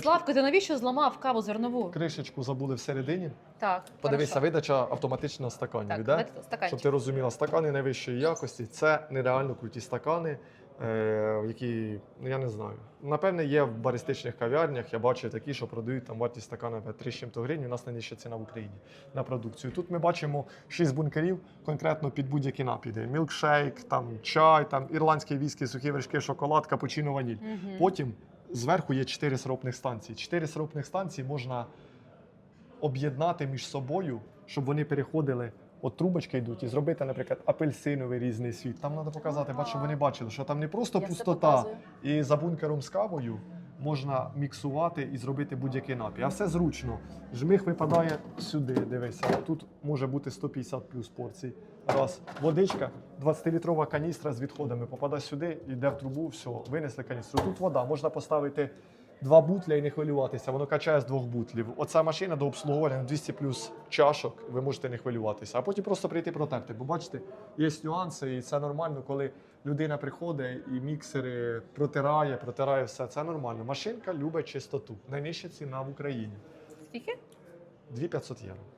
Славко, ти навіщо зламав каву зернову? Кришечку забули всередині. Так. Подивися, хорошо. видача автоматична стаканів. Так, іде? давайте Щоб ти розуміла, стакани найвищої якості це нереально круті стакани, е, які, ну я не знаю. Напевне, є в баристичних кав'ярнях. Я бачив такі, що продають там вартість стакана 3 з чим-то гривень. У нас найнижча ціна в Україні на продукцію. Тут ми бачимо 6 бункерів конкретно під будь-які напіди: мілкшейк, там чай, там ірландський віскі, сухі вершки, шоколад, капучино, ваніль. Мгм. Потім зверху є 4 сиропних станції. 4 сиропних станції можна об'єднати між собою, щоб вони переходили. От трубочки йдуть і зробити, наприклад, апельсиновий різний світ. Там треба показати, бачу, щоб вони бачили, що там не просто Я пустота, і за бункером з кавою можна міксувати і зробити будь-який напій. А все зручно. Жмих випадає сюди. Дивися, тут може бути 150 плюс порцій. Раз. Водичка, 20-літрова каністра з відходами попадає сюди, йде в трубу, все, винесли каністру. Тут вода, можна поставити два бутля і не хвилюватися. Воно качає з двох бутлів. Оця машина до обслуговування на 200 плюс чашок, ви можете не хвилюватися. А потім просто прийти протерти. Бо бачите, є нюанси, і це нормально, коли людина приходить і міксери протирає, протирає все. Це нормально. Машинка любить чистоту. Найнижча ціна в Україні. Скільки? 2500 євро.